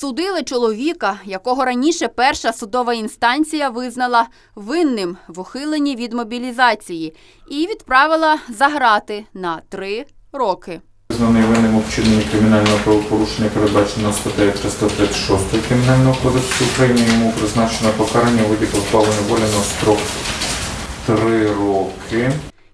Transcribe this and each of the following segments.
Судили чоловіка, якого раніше перша судова інстанція визнала винним в ухиленні від мобілізації і відправила за грати на три роки. Визнаний винним у вчиненні кримінального правопорушення передбачено статтею 336 Кримінального кодексу України. Йому призначено покарання у виді позбавлення волі на строк 3 роки.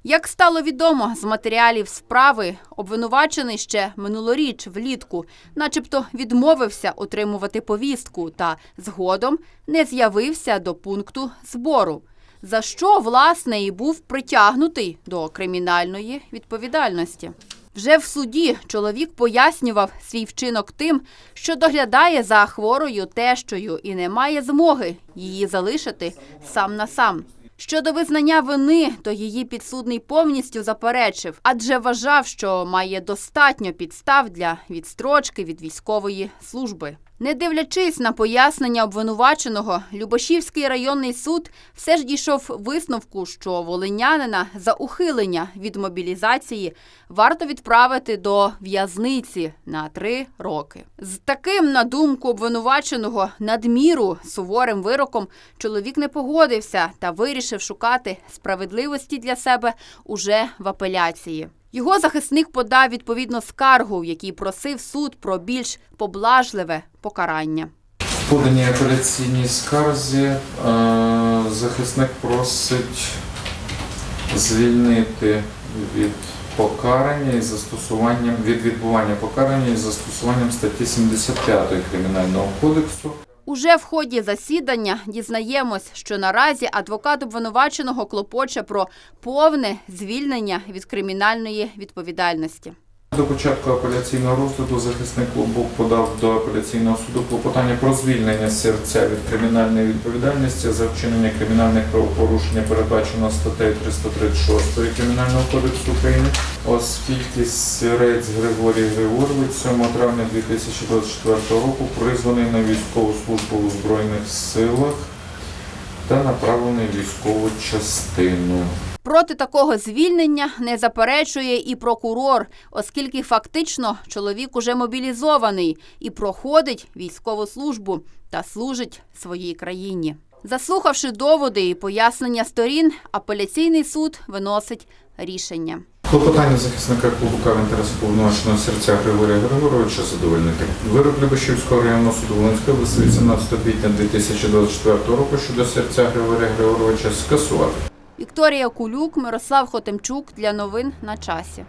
Як стало відомо з матеріалів справи, обвинувачений ще минулоріч влітку, начебто відмовився отримувати повістку та згодом не з'явився до пункту збору. За що, власне, і був притягнутий до кримінальної відповідальності. Вже в суді чоловік пояснював свій вчинок тим, що доглядає за хворою тещою і не має змоги її залишити сам на сам. Щодо визнання вини, то її підсудний повністю заперечив, адже вважав, що має достатньо підстав для відстрочки від військової служби. Не дивлячись на пояснення обвинуваченого, Любашівський районний суд все ж дійшов висновку, що волинянина за ухилення від мобілізації варто відправити до в'язниці на три роки. З таким, на думку обвинуваченого, надміру суворим вироком чоловік не погодився та вирішив шукати справедливості для себе уже в апеляції. Його захисник подав відповідну скаргу, в якій просив суд про більш поблажливе покарання. В поданій апеляційній скарзі е, захисник просить звільнити від покарання із застосуванням від відбування покарання із застосуванням статті 75 Кримінального кодексу. Уже в ході засідання дізнаємось, що наразі адвокат обвинуваченого клопоче про повне звільнення від кримінальної відповідальності. До початку апеляційного розгляду захисник Клобук подав до апеляційного суду клопотання про звільнення серця від кримінальної відповідальності за вчинення кримінальних правопорушення, передбачено статтею 336 Кримінального кодексу України, оскільки Сірець Григорій Григорович 7 травня 2024 року призваний на військову службу у Збройних силах та направлений в військову частину. Проти такого звільнення не заперечує і прокурор, оскільки фактично чоловік уже мобілізований і проходить військову службу та служить своїй країні. Заслухавши доводи і пояснення сторін, апеляційний суд виносить рішення. Клопотання захисника Клубука в інтересах повноваженого серця Григорія Григоровича задовольнити. Вирок Любашівського районного суду Волинської області від 17 квітня 2024 року щодо серця Григорія Григоровича скасувати. Вікторія Кулюк, Мирослав Хотимчук для новин на часі.